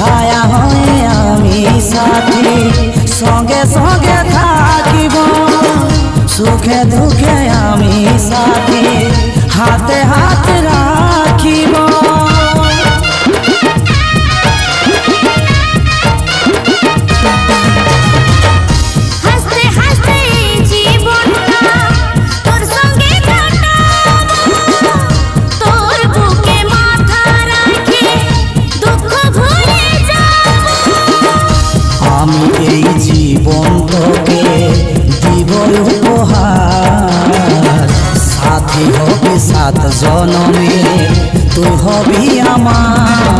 ছায়া হয়ে আমি সাথী। সঙ্গে সঙ্গে থাকিব সুখে দুঃখে আমি সাথী। হাতে হাতে রাখিব আমি এই জীবন তোকে দিব উপহার। সাথী হবে সাত জনমে তুই হবি আমার।